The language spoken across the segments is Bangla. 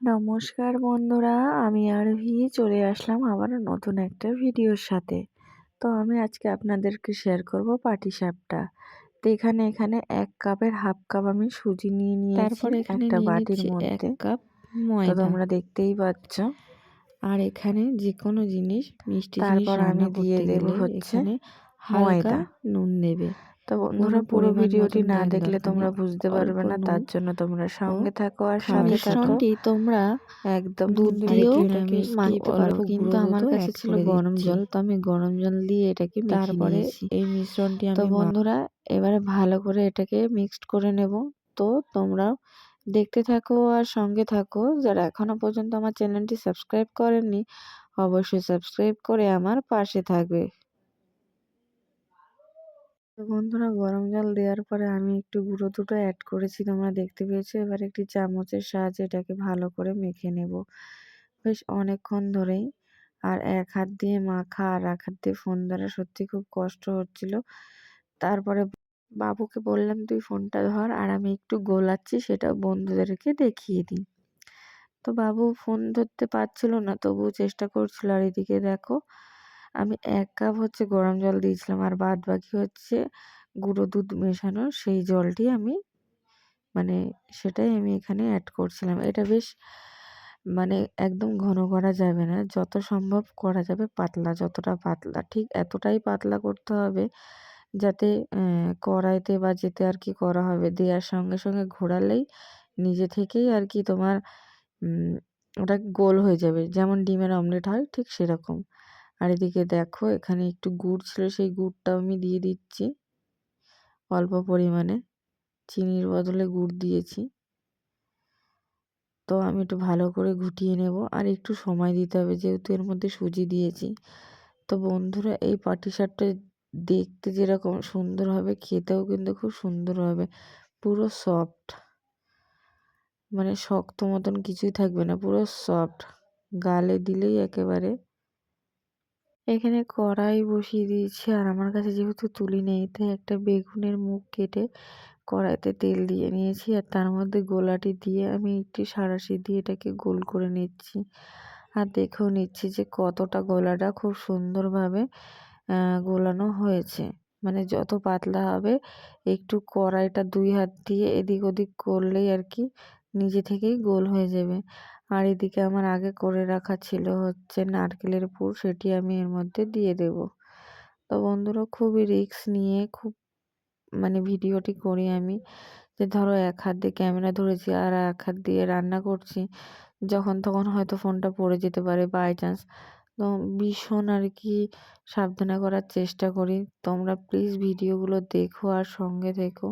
নমস্কার বন্ধুরা আমি আরভি চলে আসলাম আবার নতুন একটা ভিডিওর সাথে। তো আমি আজকে আপনাদেরকে শেয়ার করব পাটি সাপটা তো এখানে এখানে এক কাপের হাফ কাপ আমি সুজি নিয়ে নিয়েছি একটা বাটির এক মধ্যে। কাপ তো ময়দা। তোমরা দেখতেই পাচ্ছ। আর এখানে যে কোনো জিনিস মিষ্টি তারপর আমি দিয়ে দেব হচ্ছে হালকা ময়দা। নুন দেবে। তো বন্ধুরা পুরো ভিডিওটি না দেখলে তোমরা বুঝতে পারবে না তার জন্য তোমরা সঙ্গে থাকো আর সাথে থাকো। তোমরা একদম দুধ দিয়েও মাখতে পারো কিন্তু আমার কাছে ছিল গরম জল তো আমি গরম জল দিয়ে এটাকে তারপরে এই মিশ্রণটি তো বন্ধুরা এবারে ভালো করে এটাকে মিক্সড করে নেব। তো তোমরা দেখতে থাকো আর সঙ্গে থাকো। যারা এখনও পর্যন্ত আমার চ্যানেলটি সাবস্ক্রাইব করেননি অবশ্যই সাবস্ক্রাইব করে আমার পাশে থাকবে। তো বন্ধুরা গরম জল দেওয়ার পরে আমি একটু গুঁড়ো দুটো অ্যাড করেছি, তোমরা দেখতে পেয়েছ। এবার একটি চামচের সাহায্যে এটাকে ভালো করে মেখে নেব। বেশ অনেকক্ষণ ধরেই। আর এক হাত দিয়ে মাখা আর এক হাত দিয়ে ফোন ধরা সত্যি খুব কষ্ট হচ্ছিল। তারপরে বাবুকে বললাম, তুই ফোনটা ধর আর আমি একটু গোলাচ্ছি, সেটা বন্ধুদেরকে দেখিয়ে দিই। তো বাবু ফোন ধরতে পারছিল না, তবুও চেষ্টা করছিল। আর এদিকে দেখো আমি এক কাপ হচ্ছে গরম জল দিয়েছিলাম আর বাদ বাকি হচ্ছে গুঁড়ো দুধ মেশানো, সেই জলটি আমি মানে সেটাই আমি এখানে অ্যাড করছিলাম। এটা বেশ মানে একদম ঘন করা যাবে না, যত সম্ভব করা যাবে পাতলা, যতটা পাতলা, ঠিক এতটাই পাতলা করতে হবে যাতে কড়াইতে বা যেতে আর কি করা হবে। দেওয়ার সঙ্গে সঙ্গে ঘোরালেই নিজে থেকেই আর কি তোমার ওটা গোল হয়ে যাবে। যেমন ডিমের অমলেট হয় ঠিক সেরকম। আর এদিকে দেখো, এখানে একটু গুড় ছিল, সেই গুড়টাও আমি দিয়ে দিচ্ছি। অল্প পরিমাণে। চিনির বদলে গুড় দিয়েছি। তো আমি একটু ভালো করে ঘুটিয়ে নেব। আর একটু সময় দিতে হবে, যেহেতু এর মধ্যে সুজি দিয়েছি। তো বন্ধুরা, এই পাটিসাপটা দেখতে যেরকম সুন্দর হবে, খেতেও কিন্তু খুব সুন্দর হবে। পুরো সফট মানে শক্ত মতন কিছুই থাকবে না, পুরো সফট গালে দিলেই একেবারে এখানে কড়াই বসিয়ে দিয়েছি আর আমার কাছে যেহেতু তুলি নেই, তাই একটা বেগুনের মুখ কেটে কড়াইতে তেল দিয়ে নিয়েছি আর তার মধ্যে গোলাটি দিয়ে আমি একটি সাঁড়াশি দিয়ে এটাকে গোল করে নিচ্ছি। আর দেখেও নিচ্ছি যে কতটা গোলাটা খুব সুন্দরভাবে গোলানো হয়েছে। মানে যত পাতলা হবে, একটু কড়াইটা দুই হাত দিয়ে এদিক ওদিক করলেই আর কি নিজে থেকেই গোল হয়ে যাবে। আর এদিকে আমার আগে করে রাখা ছিল হচ্ছে নারকেলের পুর, সেটি আমি এর মধ্যে দিয়ে দেব। তো বন্ধুরা, খুবই রিস্ক নিয়ে, খুব মানে ভিডিওটি করি আমি যে ধরো এক হাত দিয়ে ক্যামেরা ধরেছি আর এক হাত দিয়ে রান্না করছি, যখন তখন হয়তো ফোনটা পড়ে যেতে পারে বাই চান্স তো ভীষণ আর কি সাবধানে করার চেষ্টা করি। তোমরা প্লিজ ভিডিওগুলো দেখো আর সঙ্গে থেকো।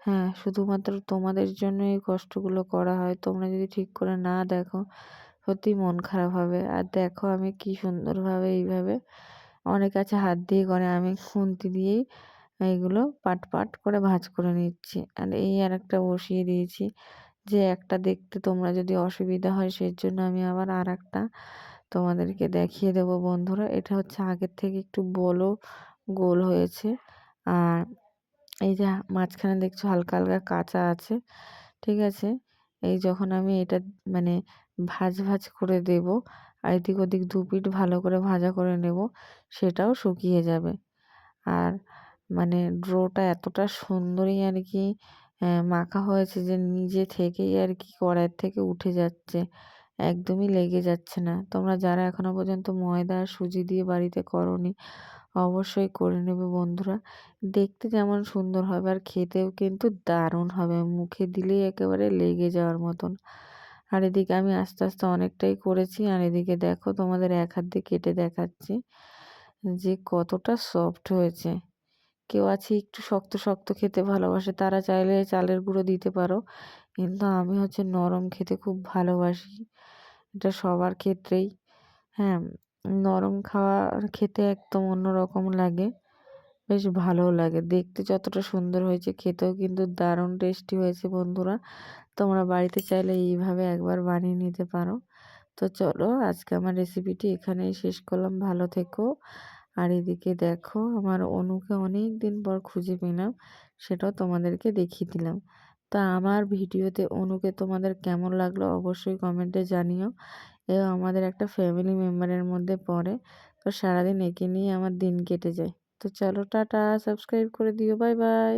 হ্যাঁ শুধুমাত্র তোমাদের জন্য এই কষ্টগুলো করা হয়। তোমরা যদি ঠিক করে না দেখো সত্যি মন খারাপ হবে। আর দেখো আমি কি সুন্দরভাবে এইভাবে অনেক আছে হাত দিয়ে করে আমি খুন্তি দিয়েই এইগুলো পাট পাট করে ভাঁজ করে নিচ্ছি। আর এই আর একটা বসিয়ে দিয়েছি যে একটা দেখতে তোমরা যদি অসুবিধা হয় সেই জন্য আমি আবার আর একটা তোমাদেরকে দেখিয়ে দেব বন্ধুরা। এটা হচ্ছে আগের থেকে একটু বলো, গোল হয়েছে। আর এই যে মাঝখানে দেখছ হালকা হালকা কাঁচা আছে, ঠিক আছে? এই যখন আমি এটা মানে ভাজ ভাজ করে দেব আর এদিক ওদিক দু দুপিট ভালো করে ভাজা করে নেব, সেটাও শুকিয়ে যাবে। আর মানে ড্রোটা এতটা সুন্দরই আর কি মাখা হয়েছে যে নিজে থেকেই আর কি কড়াইয়ের থেকে উঠে যাচ্ছে, একদমই লেগে যাচ্ছে না। তোমরা যারা এখনও পর্যন্ত ময়দা সুজি দিয়ে বাড়িতে করনি অবশ্যই করে নেবে বন্ধুরা। দেখতে যেমন সুন্দর হবে আর খেতেও কিন্তু দারুণ হবে। মুখে দিলেই একেবারে লেগে যাওয়ার মতন। আর এদিকে আমি আস্তে আস্তে অনেকটাই করেছি। আর এদিকে দেখো তোমাদের এক হাত দিয়ে কেটে দেখাচ্ছি যে কতটা সফট হয়েছে। কেউ আছে একটু শক্ত শক্ত খেতে ভালোবাসে, তারা চাইলে চালের গুঁড়ো দিতে পারো। কিন্তু আমি হচ্ছে নরম খেতে খুব ভালোবাসি। এটা সবার ক্ষেত্রেই। হ্যাঁ নরম খাওয়ার খেতে একদম অন্যরকম লাগে। বেশ ভালোও লাগে। দেখতে যতটা সুন্দর হয়েছে, খেতেও কিন্তু দারুণ টেস্টি হয়েছে বন্ধুরা। তোমরা বাড়িতে চাইলে এইভাবে একবার বানিয়ে নিতে পারো। তো চলো, আজকে আমার রেসিপিটি এখানেই শেষ করলাম। ভালো থেকো। আর এদিকে দেখো, আমার অনুকে অনেক দিন পর খুঁজে পেলাম। সেটাও তোমাদেরকে দেখিয়ে দিলাম। তা আমার ভিডিওতে অনুকে তোমাদের কেমন লাগল অবশ্যই কমেন্টে জানিও। এ আমাদের একটা ফ্যামিলি মেম্বারের মধ্যে পড়ে, তো সারাদিন একে নিয়ে আমার দিন কেটে যায়। তো চলো টাটা সাবস্ক্রাইব করে দিও বাই বাই